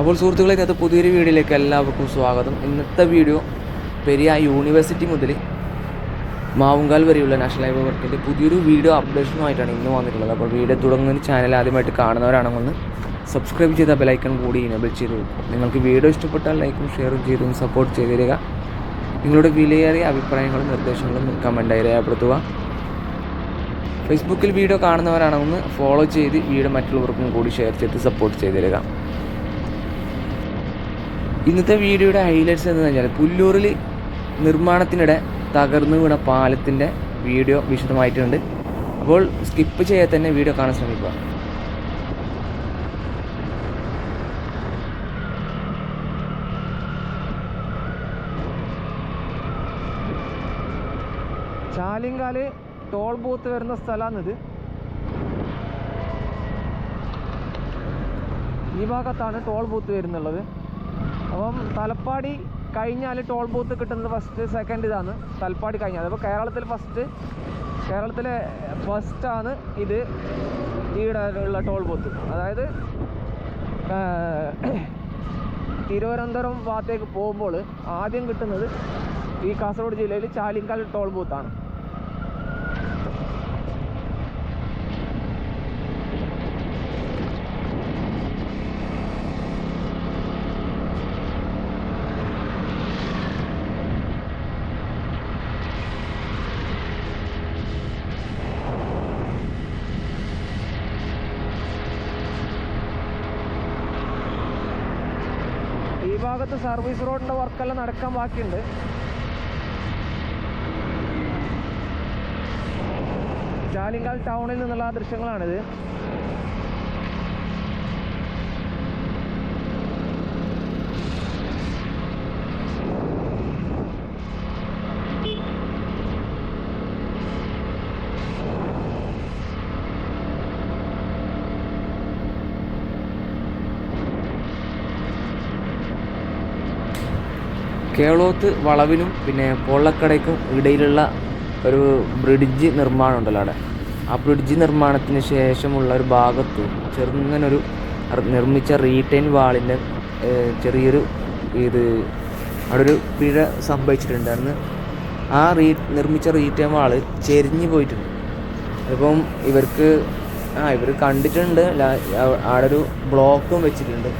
അപ്പോൾ സുഹൃത്തുക്കളെ ഇന്നത്തെ പുതിയൊരു വീഡിയോയിലേക്ക് എല്ലാവർക്കും സ്വാഗതം. ഇന്നത്തെ വീഡിയോ പെരിയ യൂണിവേഴ്സിറ്റി മുതൽ മാവുങ്കാൽ വരെയുള്ള നാഷണൽ ഹൈവേ വർക്കിന്റെ പുതിയൊരു വീഡിയോ അപ്ഡേഷനുമായിട്ടാണ് ഇന്ന് വന്നിട്ടുള്ളത്. അപ്പോൾ വീഡിയോ തുടങ്ങുന്ന ചാനൽ ആദ്യമായിട്ട് കാണുന്നവരാണെന്ന് സബ്സ്ക്രൈബ് ചെയ്ത ബെലൈക്കൺ കൂടി ഇനേബിൾ ചെയ്ത് നിങ്ങൾക്ക് വീഡിയോ ഇഷ്ടപ്പെട്ടാൽ ലൈക്കും ഷെയറും ചെയ്തും സപ്പോർട്ട് ചെയ്തു തരിക നിങ്ങളുടെ വിലയേറിയ അഭിപ്രായങ്ങളും നിർദ്ദേശങ്ങളും കമന്റായി രേഖപ്പെടുത്തുക. ഫേസ്ബുക്കിൽ വീഡിയോ കാണുന്നവരാണെന്ന് ഫോളോ ചെയ്ത് വീഡിയോ മറ്റുള്ളവർക്കും കൂടി ഷെയർ ചെയ്ത് സപ്പോർട്ട് ചെയ്തു തരിക ഇന്നത്തെ വീഡിയോയുടെ ഹൈലൈറ്റ്സ് എന്ന് പറഞ്ഞാൽ പുല്ലൂരിൽ നിർമ്മാണത്തിനിടെ തകർന്നു വീണ പാലത്തിന്റെ വീഡിയോ വിശദമായിട്ടുണ്ട്. അപ്പോൾ സ്കിപ്പ് ചെയ്യാതെ തന്നെ വീഡിയോ കാണാൻ ശ്രമിക്കുക. ചാലിങ്കാൽ ടോൾ ബൂത്ത് വരുന്ന സ്ഥലമാണിത് ഈ ഭാഗത്താണ് ടോൾ ബൂത്ത് വരുന്നുള്ളത്. അപ്പം തലപ്പാടി കഴിഞ്ഞാൽ ടോൾ ബൂത്ത് കിട്ടുന്നത് ഫസ്റ്റ് സെക്കൻഡ് ഇതാണ്. തലപ്പാടി കഴിഞ്ഞാൽ അപ്പോൾ കേരളത്തിൽ ഫസ്റ്റ് കേരളത്തിലെ ഫസ്റ്റാണ് ഇത് ഈടെ ഉള്ള ടോൾ ബൂത്ത് അതായത് തിരുവനന്തപുരം ഭാഗത്തേക്ക് പോകുമ്പോൾ ആദ്യം കിട്ടുന്നത് ഈ കാസർഗോഡ് ജില്ലയിൽ ചാലിങ്കാൽ ടോൾ ബൂത്താണ് ഈ ഭാഗത്ത് സർവീസ് റോഡിന്റെ വർക്കെല്ലാം നടക്കാൻ ബാക്കിയുണ്ട്. ചാലിങ്കാൽ ടൗണിൽ നിന്നുള്ള ദൃശ്യങ്ങളാണിത്. കേളോത്ത് വളവിനും പിന്നെ പൊള്ളക്കടയ്ക്കും ഇടയിലുള്ള ഒരു ബ്രിഡ്ജ് നിർമ്മാണം ഉണ്ടല്ലോ അവിടെ. ആ ബ്രിഡ്ജ് നിർമ്മാണത്തിന് ശേഷമുള്ള ഒരു ഭാഗത്ത് ചെറുങ്ങനൊരു നിർമ്മിച്ച റീറ്റെയിൻ വാളിന്റെ ചെറിയൊരു ഇത് അവിടെ ഒരു പിഴ സംഭവിച്ചിട്ടുണ്ടായിരുന്നു. ആ റീ നിർമ്മിച്ച റീറ്റെയിൻ വാൾ ചെരിഞ്ഞു പോയിട്ടുണ്ട്. അതിപ്പം ഇവർക്ക് ആ ഇവർ കണ്ടിട്ടുണ്ട്. അവിടെ ഒരു ബ്ലോക്കും വെച്ചിട്ടുണ്ട്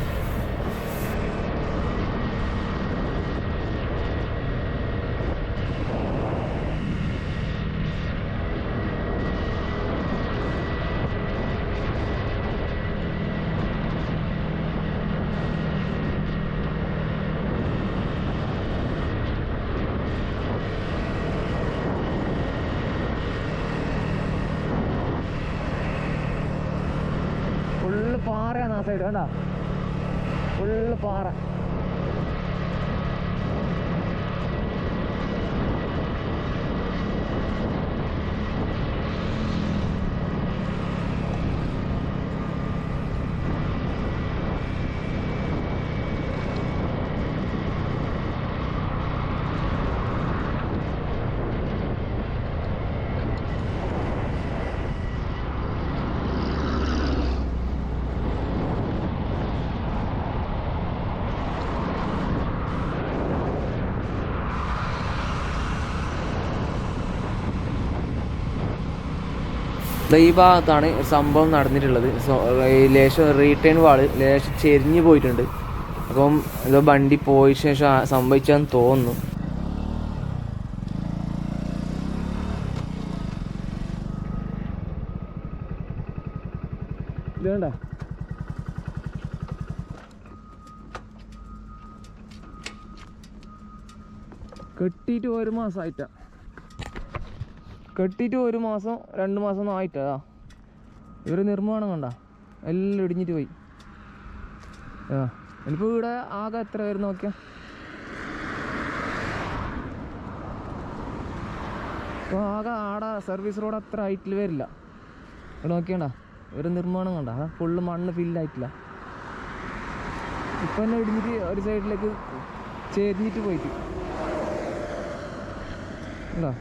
ഫുള്ള് പാറയാണ് ആ സൈഡ് കണ്ട ഫുള്ള് പാറ. ഈ ഭാഗത്താണ് സംഭവം നടന്നിട്ടുള്ളത്. സോ ലേശം റീട്ടേൺ വാൾ ലേശം ചെരിഞ്ഞ് പോയിട്ടുണ്ട്. അപ്പം എന്തോ വണ്ടി പോയ ശേഷം സംഭവിച്ചാന്ന് തോന്നുന്നു. കെട്ടിട്ട് ഒരു മാസമായിട്ടാ കെട്ടിയിട്ട് ഒരു മാസം രണ്ട് മാസം ഒന്നും ആയിട്ടാ. ഇവർ നിർമ്മാണം കണ്ട. എല്ലാം ഇടിഞ്ഞിട്ട് പോയി. ആ ഇനിയിപ്പോൾ ഇവിടെ ആകെ എത്ര പേര് നോക്കിയാ? ഇപ്പോൾ ആകെ ആടെ സർവീസ് റോഡ് അത്ര ഹൈറ്റിൽ വരില്ല. ഇവിടെ നോക്കിയണ്ട. ഒരു നിർമ്മാണം കണ്ട. ഫുള്ള് മണ്ണ് ഫില്ലായിട്ടില്ല ഇപ്പം തന്നെ ഇടിഞ്ഞിട്ട് ഒരു സൈഡിലേക്ക് ചെരിഞ്ഞിട്ട് പോയിട്ട്. ഉണ്ടോ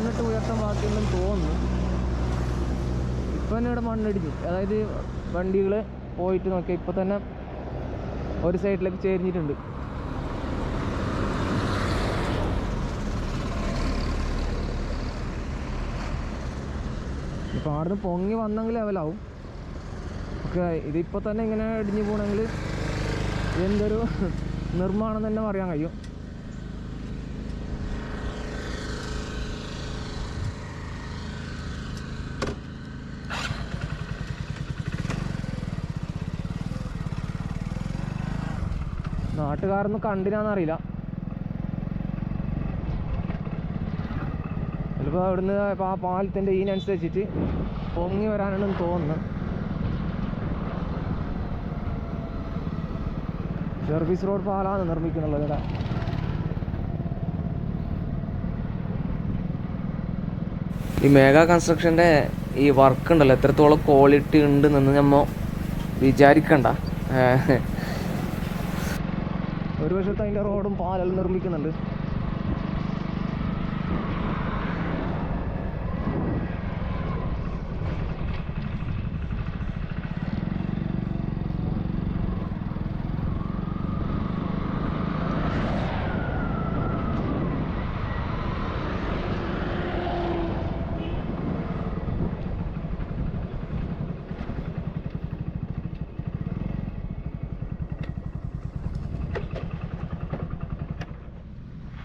ചെറുതായിട്ട് ഉയർത്താൻ ബാക്കിയുണ്ടെന്ന് തോന്നുന്നു ഇപ്പം തന്നെ ഇവിടെ മണ്ണിടിഞ്ഞു. അതായത് വണ്ടികൾ പോയിട്ട് നോക്കിയാൽ ഇപ്പം തന്നെ ഒരു സൈഡിലേക്ക് ചേരിഞ്ഞിട്ടുണ്ട്. ഇപ്പം അവിടുന്ന് പൊങ്ങി വന്നെങ്കിൽ ലെവലാവും. ഓക്കെ ഇതിപ്പോൾ തന്നെ ഇങ്ങനെ ഇടിഞ്ഞു പോകണമെങ്കിൽ എന്തൊരു നിർമ്മാണം തന്നെ പറയാൻ കഴിയും. നാട്ടുകാരൊന്നും കണ്ടിനാന്നറിയില്ല ചിലപ്പോൾ അവിടുന്ന് ആ പാലത്തിന്റെ ഈനനുസരിച്ചിട്ട് പൊങ്ങി വരാനാണെന്ന് തോന്നുന്നു. സർവീസ് റോഡ് പാലാണ് നിർമ്മിക്കുന്നുള്ളത് ഇവിടെ. ഈ മേഘ കൺസ്ട്രക്ഷന്റെ ഈ വർക്ക് ഉണ്ടല്ലോ എത്രത്തോളം ക്വാളിറ്റി ഉണ്ട് എന്ന് നമ്മൾ വിചാരിക്കണ്ട. ഒരു വശത്ത് അതിന്റെ റോഡും പാലെല്ലാം നിർമ്മിക്കുന്നുണ്ട്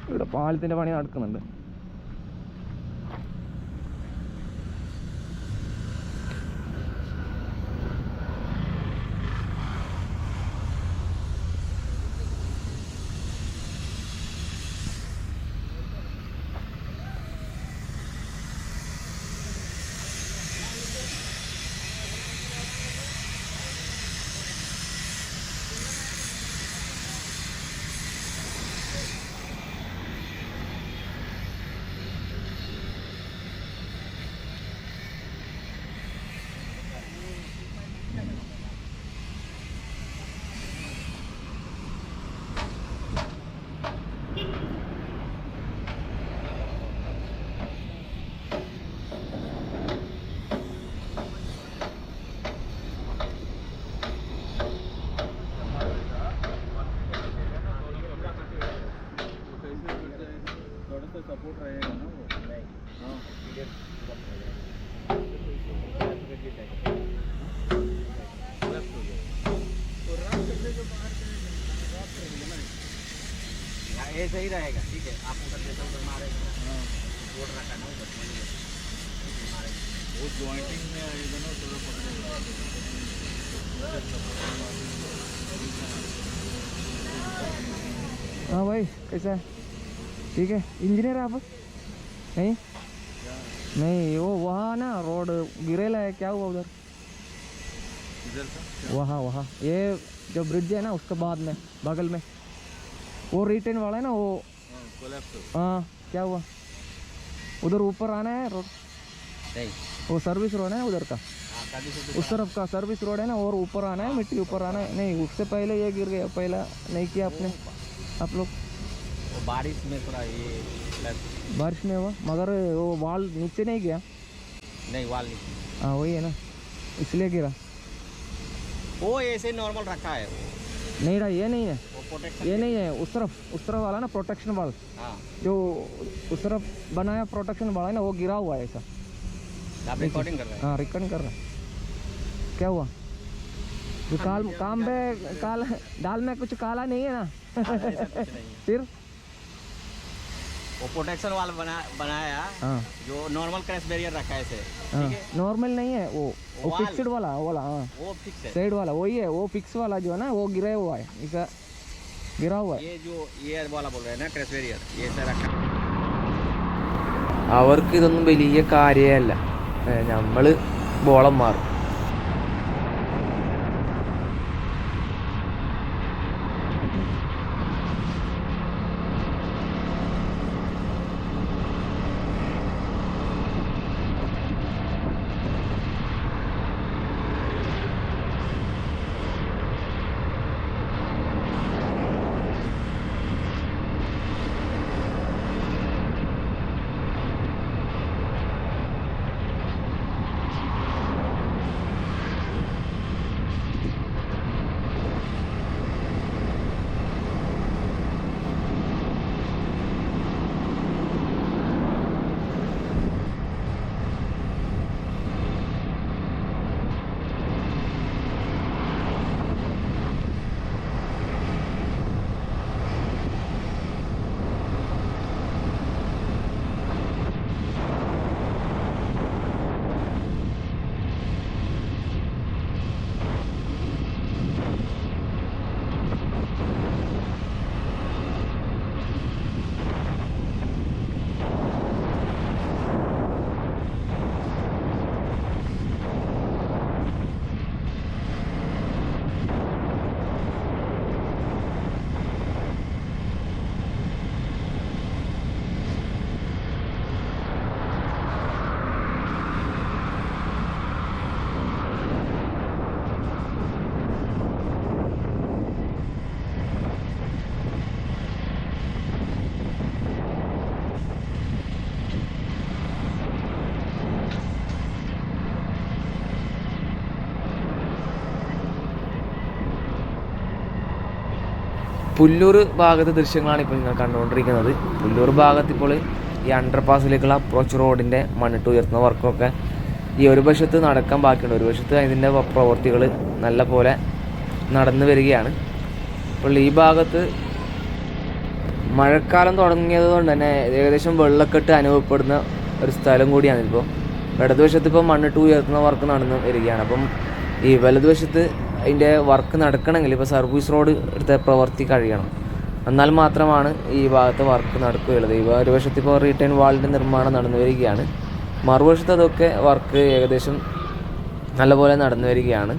ഇവിടെ പാലത്തിന്റെ പണി നടക്കുന്നുണ്ട്. थोड़ा सपोर्ट रहेगा ना वो। हाँ। ये सही रहेगा ठीक है? आप उधर जैसा उधर मारेगा हाँ। रोड रखा ना उधर वो जॉइंटिंग में आएगा ना थोड़ा पकड़ेगा हाँ भाई कैसा है? ठीक है? इंजीनियर आप नहीं? नहीं वो वहाँ ना रोड गिरेला है क्या हुआ उधर? वहाँ वहाँ। ये जो ब्रिज है ना उसके बाद में बगल में। वो रिटर्न वाला है ना वो हाँ हाँ क्या हुआ? उधर ऊपर आना है रोड नहीं। वो सर्विस रोड है उधर का? हाँ उस तरफ़ का सर्विस रोड है ना और ऊपर आना है मिट्टी ऊपर आना है। नहीं उससे पहले ये गिर गया पहला नहीं किया आपने। आप लोग बारिश में थोड़ा ये बारिश में हुआ? मगर वो वाल नीचे नहीं गया? नहीं वाल नहीं हाँ वही है ना। इसलिए गिरा। वो ऐसे नॉर्मल रखा है वो। नहीं रहा ये नहीं है। ये नहीं है उस तरफ़ उस तरफ़ वाला ना प्रोटेक्शन वाल। हाँ। जो उस तरफ़ बनाया प्रोटेक्शन वाला है ना वो गिरा हुआ है ऐसा। आप रिकॉर्डिंग कर रहे हैं? हाँ रिटर्न कर रहा है। क्या हुआ? जो काल काम पे काल दाल में कुछ काला नहीं है ना? हाँ, है। फिर? वो प्रोटेक्शन वाल बना बनाया हाँ जो नॉर्मल क्रैश बैरियर रखा है इसे हाँ ठीक है नॉर्मल नहीं है वो वो वाल। फिक्स्ड वाला वो वाला हाँ वो फिक्स है साइड वाला वही है वो फिक्स वाला जो है ना वो गिरा हुआ है इसे गिरा हुआ है ये जो ये वाला बोल रहे हैं ना क्रैश बैरियर ये ऐसा रखा അവർക്ക് ഇതൊന്നും വലിയ കാര്യമല്ല നമ്മൾ ബോളം മാറും പുല്ലൂർ ഭാഗത്തെ ദൃശ്യങ്ങളാണ് ഇപ്പോൾ നിങ്ങൾ കണ്ടുകൊണ്ടിരിക്കുന്നത്. പുല്ലൂർ ഭാഗത്ത് ഇപ്പോൾ ഈ അണ്ടർ പാസിലേക്കുള്ള അപ്രോച്ച് റോഡിന്റെ മണ്ണിട്ട് ഉയർത്തുന്ന വർക്കൊക്കെ ഈ ഒരു വശത്ത് നടക്കാൻ ബാക്കിയുണ്ട്. ഒരു വശത്ത് അതിന്റെ പ്രവൃത്തികൾ നല്ല പോലെ നടന്നു വരികയാണ്. അപ്പോൾ ഈ ഭാഗത്ത് മഴക്കാലം തുടങ്ങിയത് കൊണ്ട് തന്നെ ഏകദേശം വെള്ളക്കെട്ട് അനുഭവപ്പെടുന്ന ഒരു സ്ഥലം കൂടിയാണ് ഇപ്പോൾ ഇടതുവശത്ത് ഇപ്പോൾ മണ്ണിട്ട് ഉയർത്തുന്ന വർക്ക് നടന്നു വരികയാണ്. അപ്പം ഈ വലതുവശത്ത് അതിന്റെ വർക്ക് നടക്കണമെങ്കിൽ ഇപ്പോൾ സർവീസ് റോഡ് എടുത്ത പ്രവൃത്തി കഴിയണം. എന്നാൽ മാത്രമാണ് ഈ ഭാഗത്ത് വർക്ക് നടക്കുകയുള്ളത്. ഈ ഒരു വശത്ത് ഇപ്പോൾ റീറ്റേൺ വാളിന്റെ നിർമ്മാണം നടന്നു വരികയാണ്. മറുവശത്ത് അതൊക്കെ വർക്ക് ഏകദേശം നല്ലപോലെ നടന്നു വരികയാണ്.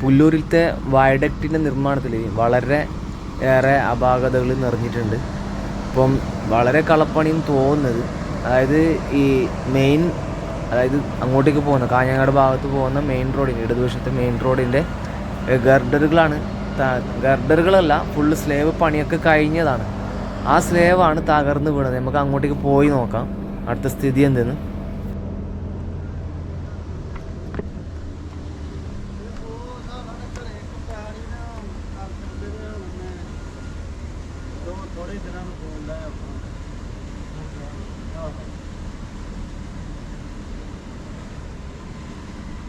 പുല്ലൂരിലത്തെ വയഡക്റ്റിന്റെ നിർമ്മാണത്തിൽ വളരെ ഏറെ അപാകതകൾ നിറഞ്ഞിട്ടുണ്ട്. ഇപ്പം വളരെ കളപ്പണിയും തോന്നുന്നത്. അതായത് ഈ മെയിൻ അതായത് അങ്ങോട്ടേക്ക് പോകുന്ന കാഞ്ഞങ്ങാട് ഭാഗത്ത് പോകുന്ന മെയിൻ റോഡിന്റെ ഇടതുവശത്തെ മെയിൻ റോഡിന്റെ ഗർഡറുകളാണ് ഗർഡറുകളല്ല ഫുള്ള് സ്ലേവ് പണിയൊക്കെ കഴിഞ്ഞതാണ്. ആ സ്ലേവാണ് തകർന്ന് വീണത്. നമുക്ക് അങ്ങോട്ടേക്ക് പോയി നോക്കാം. അടുത്ത സ്ഥിതി എന്തെന്ന്?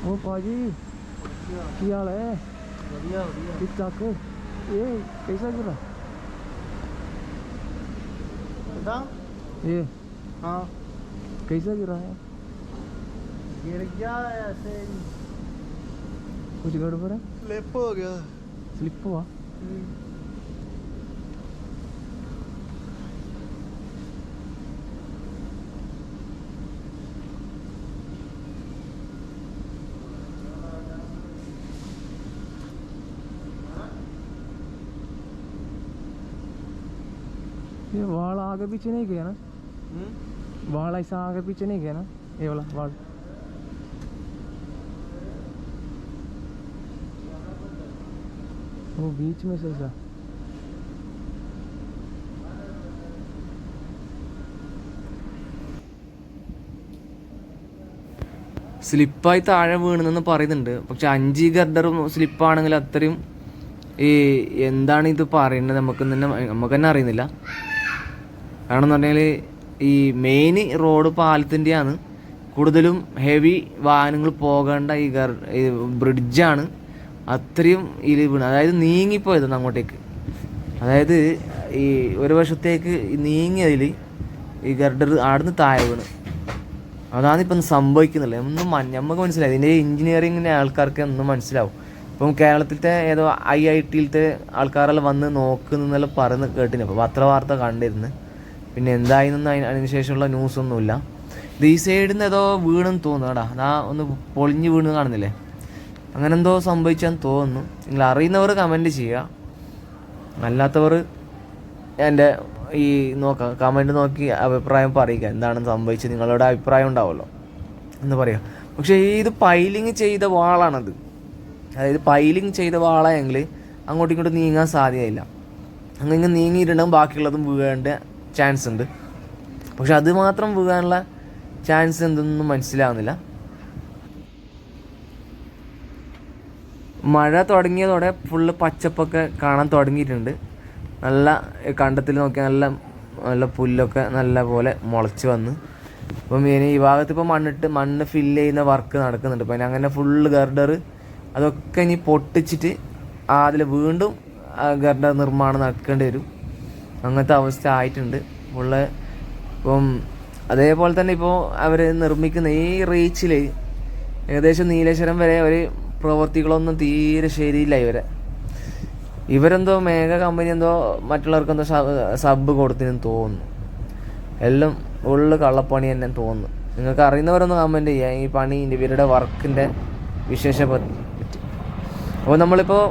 ਉਹ ਭਾਜੀ ਕੀ ਹਾਲ ਹੈ ਵਧੀਆ ਵਧੀਆ ठीक ठाक ये कैसा गिरा ਕਿਦਾਂ ये ਹਾਂ कैसा गिरा है ਗਿਰ ਗਿਆ ਐਸੇ कुछ गड़बड़ है ਸਲਿਪ ਹੋ ਗਿਆ स्लिप हुआ ये वाल आगे पीछे नहीं गया ना वाल ऐसा आगे पीछे नहीं गया ना ये वाला वाल वो बीच में से ऐसा സ്ലിപ്പായി താഴെ വീണെന്ന് പറയുന്നുണ്ട് പക്ഷെ അഞ്ച് ഗർഡറും സ്ലിപ്പാണെങ്കിൽ അത്രയും ഈ എന്താണ് ഇത് പറയുന്നത് നമുക്ക് തന്നെ നമുക്ക് തന്നെ അറിയുന്നില്ല കാരണം ഈ മെയിൻ റോഡ് പാലത്തിന്റെയാണ് കൂടുതലും ഹെവി വാഹനങ്ങൾ പോകേണ്ട ഈ ഗർ ബ്രിഡ്ജാണ് അത്രയും ഇതിൽ വീണ്. അതായത് നീങ്ങിപ്പോയത് അങ്ങോട്ടേക്ക്. അതായത് ഈ ഒരു വശത്തേക്ക് നീങ്ങിയതിൽ ഈ ഗർഡർ ആടുന്ന് താഴെ വീണ്. അതാണ് ഇപ്പം സംഭവിക്കുന്നില്ല ഒന്നും നമുക്ക് മനസ്സിലായി. ഇതിന്റെ എഞ്ചിനീയറിങ്ങിന്റെ ആൾക്കാർക്ക് ഒന്നും മനസ്സിലാവും. ഇപ്പം കേരളത്തിലത്തെ ഏതോ ഐ ഐ ടിയിലത്തെ ആൾക്കാരെല്ലാം വന്ന് നോക്കുന്നെല്ലാം പറയുന്ന കേട്ടിന്. അപ്പോൾ പത്രവാർത്ത കണ്ടിരുന്നു. പിന്നെ എന്തായിരുന്നു അതിന് ശേഷമുള്ള ന്യൂസൊന്നുമില്ല ഇത് ഈ സൈഡിൽ നിന്ന് ഏതോ വീണെന്ന് തോന്നുന്നു അതാ ഒന്ന് പൊളിഞ്ഞ് വീണ് കാണുന്നില്ലേ? അങ്ങനെ എന്തോ സംഭവിച്ചാന്ന് തോന്നുന്നു. നിങ്ങൾ അറിയുന്നവർ കമന്റ് ചെയ്യുക. അല്ലാത്തവർ എന്റെ ഈ നോക്കാം കമന്റ് നോക്കി അഭിപ്രായം പറയുക. എന്താണ് സംഭവിച്ചത്? നിങ്ങളുടെ അഭിപ്രായം ഉണ്ടാവുമല്ലോ. എന്ന് പറയുക. പക്ഷേ ഇത് പൈലിങ് ചെയ്ത വാളാണത്. അതായത് പൈലിങ് ചെയ്ത വാളായെങ്കിൽ അങ്ങോട്ടും ഇങ്ങോട്ടും നീങ്ങാൻ സാധ്യതയില്ല. അങ്ങനെ നീങ്ങിയിട്ടുണ്ടെങ്കിൽ ബാക്കിയുള്ളതും വീഴേണ്ട ചാൻസ് ഉണ്ട് പക്ഷെ അത് മാത്രം വീഴാനുള്ള ചാൻസ് എന്തെന്നും മനസ്സിലാവുന്നില്ല. മഴ തുടങ്ങിയതോടെ ഫുള്ള് പച്ചപ്പൊക്കെ കാണാൻ തുടങ്ങിയിട്ടുണ്ട്. നല്ല കണ്ടത്തിൽ നോക്കിയാൽ നല്ല നല്ല പുല്ലൊക്കെ നല്ല പോലെ മുളച്ച് വന്ന്. ഇപ്പം ഇനി ഈ ഭാഗത്ത് ഇപ്പോൾ മണ്ണിട്ട് മണ്ണ് ഫില്ല് ചെയ്യുന്ന വർക്ക് നടക്കുന്നുണ്ട്. ഇപ്പം ഇനി അങ്ങനെ ഫുള്ള് ഗർഡർ അതൊക്കെ ഇനി പൊട്ടിച്ചിട്ട് അതിൽ വീണ്ടും ഗർഡർ നിർമ്മാണം നടക്കേണ്ടി വരും. അങ്ങനത്തെ അവസ്ഥ ആയിട്ടുണ്ട്. ഉള്ള ഇപ്പം അതേപോലെ തന്നെ ഇപ്പോൾ അവർ നിർമ്മിക്കുന്ന ഈ റീച്ചിൽ ഏകദേശം നീലേശ്വരം വരെ അവർ പ്രവർത്തികളൊന്നും തീരെ ശരിയില്ല ഇവരെ. ഇവരെന്തോ മേഘ കമ്പനി എന്തോ മറ്റുള്ളവർക്ക് എന്തോ സബ് കൊടുത്തിനും തോന്നുന്നു. എല്ലാം ഉള്ള കള്ളപ്പണി തന്നെ തോന്നുന്നു. നിങ്ങൾക്ക് അറിയുന്നവരൊന്ന് കമന്റ് ചെയ്യാം. ഈ പണി ഇവരുടെ വർക്കിന്റെ വിശേഷ പറ്റി. അപ്പോൾ നമ്മളിപ്പോൾ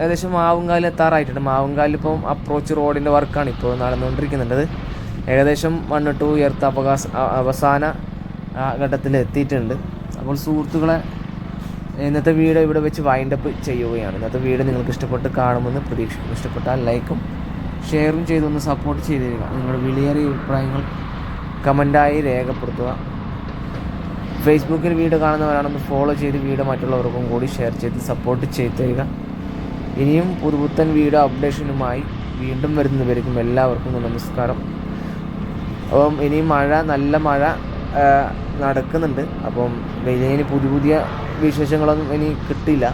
ഏകദേശം മാവുങ്കാലിൽ എത്താറായിട്ടുണ്ട്. മാവുങ്കാലിൽ ഇപ്പം അപ്രോച്ച് റോഡിന്റെ വർക്കാണ് ഇപ്പോൾ നടന്നുകൊണ്ടിരിക്കുന്നുണ്ട് ഏകദേശം മണ്ണിട്ട് ഉയർത്ത അവകാശ അ- അവസാന ഘട്ടത്തിൽ എത്തിയിട്ടുണ്ട്. അപ്പോൾ സുഹൃത്തുക്കളെ ഇന്നത്തെ വീഡിയോ ഇവിടെ വെച്ച് വൈൻഡപ്പ് ചെയ്യുകയാണ്. ഇന്നത്തെ വീഡിയോ നിങ്ങൾക്ക് ഇഷ്ടപ്പെട്ട് കാണുമെന്ന് പ്രതീക്ഷിക്കുന്നു. ഇഷ്ടപ്പെട്ടാൽ ലൈക്കും ഷെയറും ചെയ്തൊന്ന് സപ്പോർട്ട് ചെയ്ത് തരിക നിങ്ങളുടെ വിലയേറിയ അഭിപ്രായങ്ങൾ കമന്റായി രേഖപ്പെടുത്തുക. ഫേസ്ബുക്കിൽ വീഡിയോ കാണുന്നവരാണെന്ന് ഫോളോ ചെയ്ത് വീഡിയോ മറ്റുള്ളവർക്കും കൂടി ഷെയർ ചെയ്ത് സപ്പോർട്ട് ചെയ്ത് തരിക ഇനിയും പുതുപുത്തൻ വീഡിയോ അപ്ഡേഷനുമായി വീണ്ടും വരുന്നവരിക്കും എല്ലാവർക്കും നമസ്കാരം. അപ്പം ഇനി മഴ നല്ല മഴ നടക്കുന്നുണ്ട്. അപ്പം ഇനി പുതിയ പുതിയ വിശേഷങ്ങളൊന്നും ഇനി കിട്ടില്ല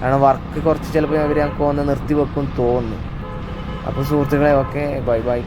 കാരണം വർക്ക് കുറച്ച് ചിലപ്പോൾ അവർ ഞങ്ങൾക്ക് വന്ന് നിർത്തി വെക്കും തോന്നുന്നു. അപ്പോൾ സുഹൃത്തുക്കളെ ഓക്കെ ബൈ ബൈ.